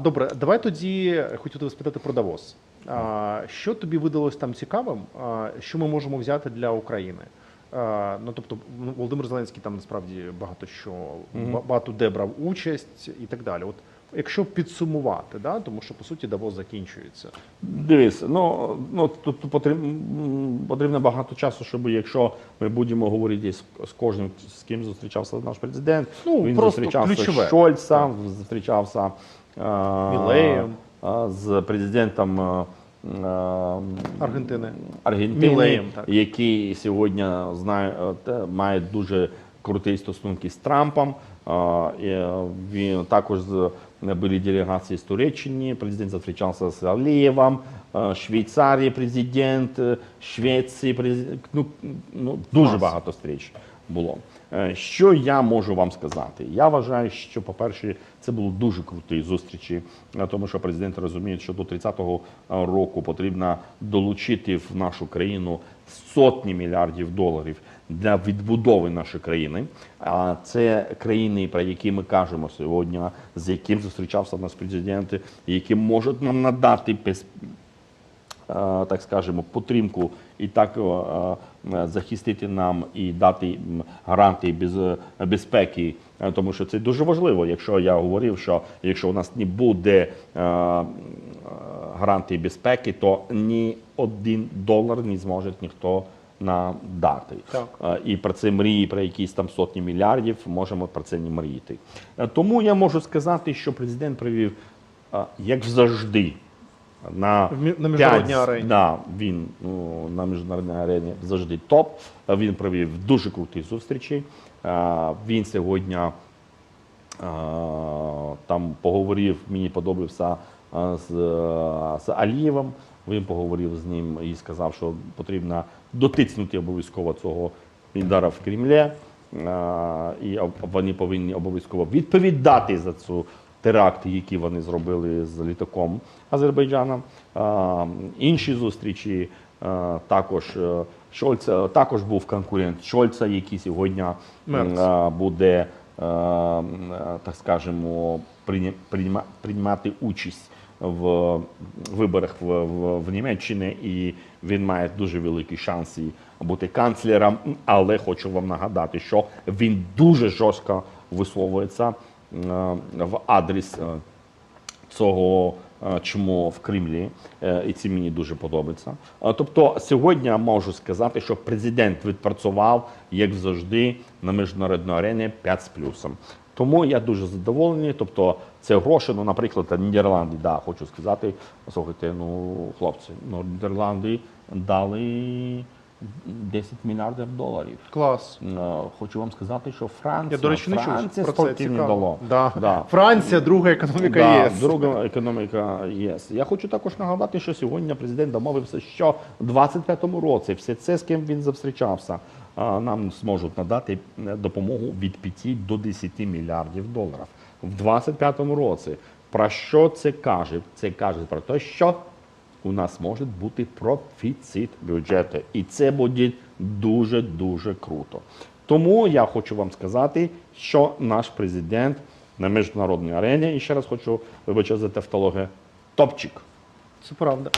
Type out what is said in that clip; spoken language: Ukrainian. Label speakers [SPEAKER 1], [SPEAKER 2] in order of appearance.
[SPEAKER 1] Добре, давай тоді хотів тебе спитати про Давос. Що тобі видалось там цікавим? Що ми можемо взяти для України? Ну тобто, Володимир Зеленський там насправді багато що багато де брав участь і так далі. От якщо підсумувати, да, тому що по суті Давос закінчується.
[SPEAKER 2] Дивись, ну, ну тут потрібно, багато часу, щоб якщо ми будемо говорити з, з кожним, з ким зустрічався наш президент,
[SPEAKER 1] Ну,
[SPEAKER 2] він
[SPEAKER 1] просто
[SPEAKER 2] зустрічався
[SPEAKER 1] ключове.
[SPEAKER 2] з Шольцем, зустрічався е,
[SPEAKER 1] Мілеєм.
[SPEAKER 2] з президентом е,
[SPEAKER 1] Аргентини.
[SPEAKER 2] Аргентини,
[SPEAKER 1] Мілеєм, так.
[SPEAKER 2] який сьогодні знає, е, має дуже круті стосунки з Трампом. Е, Він також були делегації з Туреччини. Президент зустрічався з Алієвом, Швейцарії президент, Швеції президент. Ну, ну дуже багато зустріч було. Е, Що я можу вам сказати? Я вважаю, що, по-перше, це було дуже круті зустрічі, е, тому що президент розуміє, що до 30-го року потрібно долучити в нашу країну сотні мільярдів доларів для відбудови нашої країни. А це країни, про які ми кажемо сьогодні, з яким зустрічався наш президент, які можуть нам надати е, так скажемо, підтримку і так е, е, захистити нам і дати гарантії без, безпеки, Е, тому що це дуже важливо. Якщо я говорив, що якщо у нас не буде е, е, гарантії безпеки, то ні один долар не зможе ніхто нам дати.
[SPEAKER 1] Так.
[SPEAKER 2] Е, І про це мрії, про якісь там сотні мільярдів, можемо про це не мріяти. Е, Тому я можу сказати, що президент провів, е, як завжди, на,
[SPEAKER 1] на міжнародній арені.
[SPEAKER 2] Да, він ну, на міжнародній арені завжди топ. Він провів дуже круті зустрічі. Е, Він сьогодні е, там поговорив, мені подобався з, з Алієвим. Він поговорив з ним і сказав, що потрібно дотиснути обов'язково цього лідера в Кремлі. І вони повинні обов'язково відповідати за цю теракти, які вони зробили з літаком Азербайджана. Інші зустрічі е, також е, Шольц е, також був конкурент Шольца, який сьогодні
[SPEAKER 1] Мерц.
[SPEAKER 2] буде, так скажемо, прийма- приймати участь в виборах в, в, в Німеччині, і він має дуже великі шанси бути канцлером. Але хочу вам нагадати, що він дуже жорстко висловлюється е, в адрес е, цього е, чмо в Кремлі, е, і це мені дуже подобається. Е, Тобто сьогодні я можу сказати, що президент відпрацював, як завжди, на міжнародній арені 5 з плюсом. Тому я дуже задоволений. Тобто, це гроші, ну, наприклад, Нідерланди, да, хочу сказати, слухайте, ну, хлопці, ну, Нідерланди дали 10 мільярдів доларів.
[SPEAKER 1] Клас.
[SPEAKER 2] Е, Хочу вам сказати, що Франція,
[SPEAKER 1] Я, до речі, не чув про це
[SPEAKER 2] дало.
[SPEAKER 1] Да.
[SPEAKER 2] Да.
[SPEAKER 1] Франція, друга економіка
[SPEAKER 2] Да,
[SPEAKER 1] ЄС.
[SPEAKER 2] Друга економіка ЄС. Я хочу також нагадати, що сьогодні президент домовився, що в 25-му році все це, з ким він зустрічався, нам зможуть надати е, допомогу від 5 до 10 мільярдів доларів. В 25-му році. Про що це каже? Це каже про те, що у нас може бути профіцит бюджету. І це буде дуже-дуже круто. Тому я хочу вам сказати, що наш президент на міжнародній арені, і ще раз хочу вибачити за тавтологію, топчик.
[SPEAKER 1] Це правда.